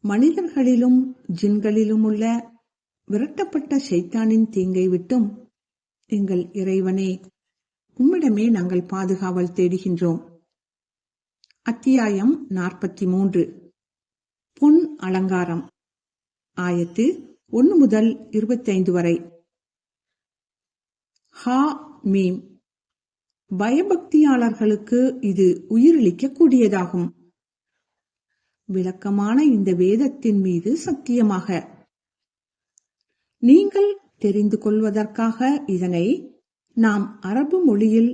மனிதர்களிலும் ஜின்களிலும் உள்ள விரட்டப்பட்ட சைத்தானின் தீங்கை விட்டும் எங்கள் இறைவனே உம்மிடமே நாங்கள் பாதுகாவல் தேடுகின்றோம். அத்தியாயம் நாற்பத்தி மூன்று பொன் அலங்காரம். ஆயத்து ஒன்று முதல் இருபத்தைந்து வரை. ஹா மீம். பயபக்தியாளர்களுக்கு இது உயிரளிக்கக்கூடியதாகும். கூடியதாகும் விளக்கமான இந்த வேதத்தின் மீது சத்தியமாக. நீங்கள் தெரிந்து கொள்வதற்காக இதனை நாம் அரபு மொழியில்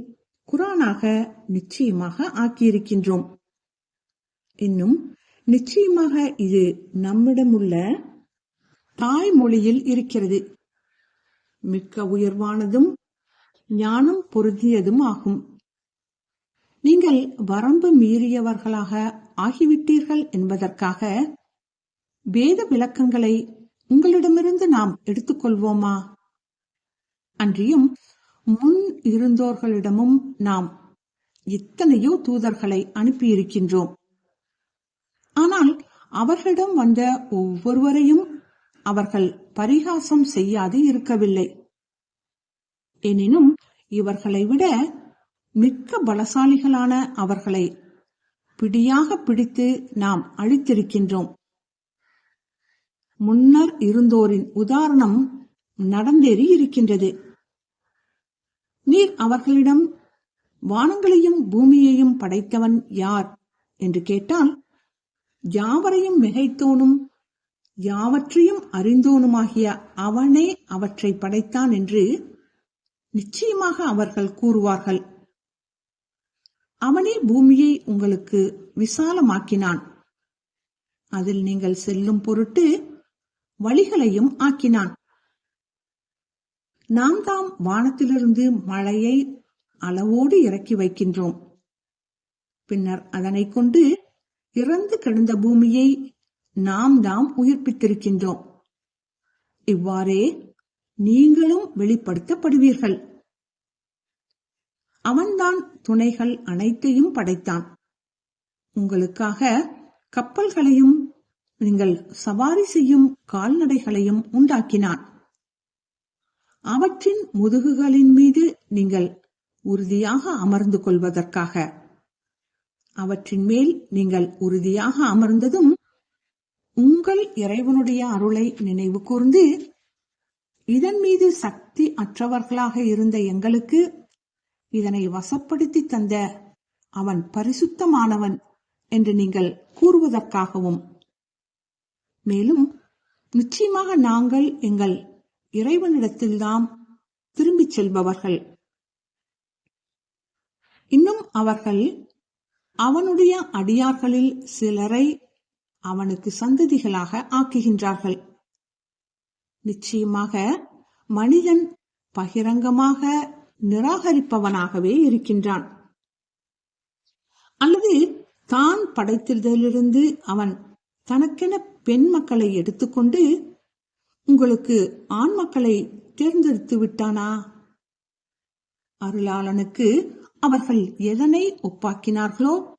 குரானாக நிச்சயமாக ஆக்கியிருக்கின்றோம். இன்னும் நிச்சயமாக இது நம்மிடமுள்ள தாய்மொழியில் இருக்கிறது. மிக்க உயர்வானதும் ஞானம் பொருந்தியதும் ஆகும். நீங்கள் வரம்பு மீறியவர்களாக ஆகிவிட்டீர்கள் என்பதற்காக வேத விளக்கங்களை உங்களிடமிருந்து நாம் எடுத்துக்கொள்வோமா? அன்றியும் முன் இருந்தோர்களிடமும் நாம் எத்தனையோ தூதர்களை அனுப்பியிருக்கின்றோம். ஆனால் அவர்களிடம் வந்த ஒவ்வொருவரையும் அவர்கள் பரிகாசம் செய்யாது இருக்கவில்லை. எனினும் இவர்களை விட மிக்க பலசாலிகளான அவர்களை பிடியாக பிடித்து நாம் அழித்திருக்கின்றோம். முன்னர் இருந்தோரின் உதாரணம் நடந்தேறி இருக்கின்றது. நீர் அவர்களிடம் வானங்களையும் பூமியையும் படைத்தவன் யார்? என்று கேட்டால் யாவரையும் மிகைத்தோனும் யாவற்றையும் அறிந்தோனுமாகிய அவனே அவற்றை படைத்தான் என்று நிச்சயமாக அவர்கள் கூறுவார்கள். அவனே பூமியை உங்களுக்கு விசாலமாக்கினான். அதில் நீங்கள் செல்லும் பொருட்டு வழிகளையும் ஆக்கினான். நாம் தாம் வானத்திலிருந்து மழையை அளவோடு இறக்கி வைக்கின்றோம். பின்னர் அதனை கொண்டு இறந்து கிடந்த பூமியை நாம் தாம் உயிர்ப்பித்திருக்கின்றோம். இவ்வாறே நீங்களும் வெளிப்படுத்தப்படுவீர்கள். அவன்தான் துணைகள் அனைத்தையும் படைத்தான். உங்களுக்காக கப்பல்களையும் நீங்கள் சவாரி செய்யும் கால்நடைகளையும் உண்டாக்கினான். அவற்றின் முதுகுகளின் மீது நீங்கள் உறுதியாக அமர்ந்து கொள்வதற்காக. அவற்றின் மேல் நீங்கள் உறுதியாக அமர்ந்ததும் உங்கள் இறைவனுடைய அருளை நினைவு கூர்ந்து இதன் மீது சக்தி அற்றவர்களாக இருந்த எங்களுக்கு இதனை வசப்படுத்தி தந்த அவன் பரிசுத்தமானவன் என்று நீங்கள் கூறுவதற்காகவும். மேலும் நிச்சயமாக நாங்கள் எங்கள் இறைவனிடத்தில்தான் திரும்பிச் செல்பவர்கள். இன்னும் அவர்கள் அவனுடைய அடியார்களில் சிலரை அவனுக்கு சந்ததிகளாக ஆக்குகின்றார்கள். நிச்சயமாக மனிதன் பகிரங்கமாக நிராகரிப்பவனாகவே இருக்கின்றான். அல்லது தான் படைத்ததிலிருந்து அவன் தனக்கென பெண் மக்களை எடுத்துக்கொண்டு உங்களுக்கு ஆண் மக்களை தேர்ந்தெடுத்து விட்டானா? அருளாளனுக்கு அவர்கள் எதனை ஒப்பாக்கினார்களோ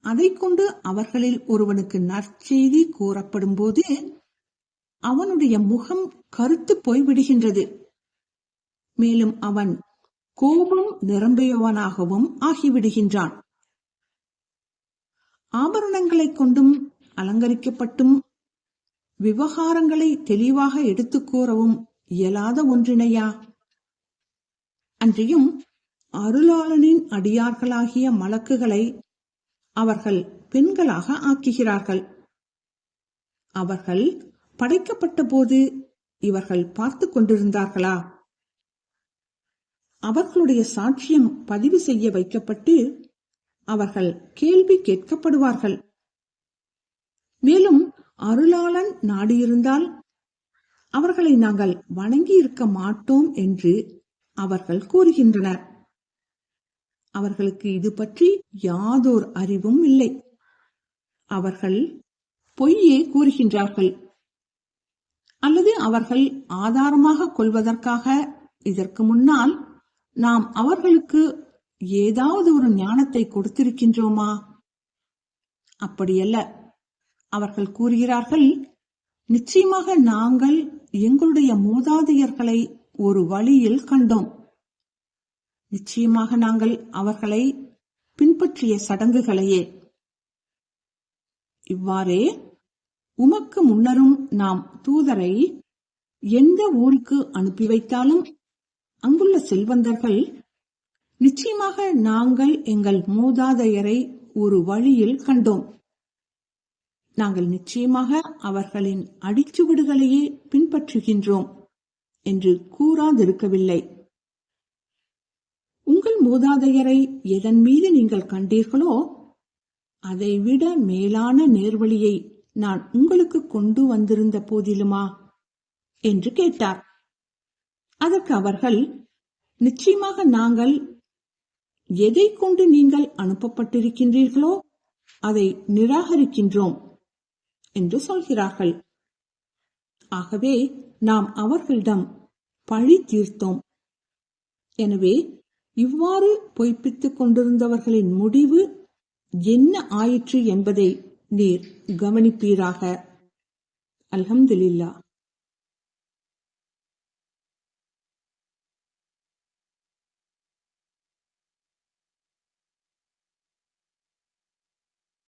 அதை கொண்டு அவர்களில் ஒருவனுக்கு நற்செய்தி கூறப்படும் போது அவனுடைய முகம் கருத்து போய்விடுகின்றது. மேலும் அவன் கோபம் நிரம்பியவனாகவும் ஆகிவிடுகின்றான். ஆபரணங்களைக் கொண்டும் அலங்கரிக்கப்பட்டும் விவகாரங்களை தெளிவாக எடுத்துக் கூறவும் இயலாத ஒன்றினையா? அன்றியும் அருளாளனின் அடியார்களாகிய மலக்குகளை அவர்கள் பெண்களாக ஆக்குகிறார்கள். அவர்கள் படைக்கப்பட்ட போது இவர்கள் பார்த்து கொண்டிருந்தார்களா? அவர்களுடைய சாட்சியம் பதிவு செய்ய வைக்கப்பட்டு அவர்கள் கேள்வி கேட்கப்படுவார்கள். மேலும் அருளாளன் நாடியிருந்தால் அவர்களை நாங்கள் வணங்கி இருக்க மாட்டோம் என்று அவர்கள் கூறுகின்றனர். அவர்களுக்கு இது பற்றி யாதோர் அறிவும் இல்லை. அவர்கள் பொய்யே கூறுகின்றார்கள். அல்லது அவர்கள் ஆதாரமாக கொள்வதற்காக இதற்கு முன்னால் நாம் அவர்களுக்கு ஏதாவது ஒரு ஞானத்தை கொடுத்திருக்கின்றோமா? அப்படியல்ல. அவர்கள் கூறுகிறார்கள் நிச்சயமாக நாங்கள் எங்களுடைய மூதாதையர்களை ஒரு வழியில் கண்டோம். நிச்சயமாக நாங்கள் அவர்களை பின்பற்றிய சடங்குகளையே. இவ்வாறே உமக்கு முன்னரும் நாம் தூதரை எந்த ஊருக்கு அனுப்பி வைத்தாலும் அங்குள்ள செல்வந்தர்கள் நிச்சயமாக நாங்கள் எங்கள் மூதாதையரை ஒரு வழியில் கண்டோம். நாங்கள் நிச்சயமாக அவர்களின் அடிச்சுவடுகளையே பின்பற்றுகின்றோம் என்று கூறாதிருக்கவில்லை. உங்கள் மூதாதையரை எதன் மீது நீங்கள் கண்டீர்களோ அதைவிட மேலான நேர்வழியை நான் உங்களுக்கு கொண்டு வந்திருந்த போதிலுமா? என்று கேட்டார். அதற்கு அவர்கள் நிச்சயமாக நாங்கள் எதை கொண்டு நீங்கள் அனுப்பப்பட்டிருக்கின்றீர்களோ அதை நிராகரிக்கின்றோம் என்று சொல்கிறார்கள். ஆகவே நாம் அவர்களிடம் பழி தீர்த்தோம். எனவே இவ்வாறு பொய்ப்பித்துக் கொண்டிருந்தவர்களின் முடிவு என்ன ஆயிற்று என்பதை நீர் கவனிப்பீராக. அல்ஹம்துலில்லா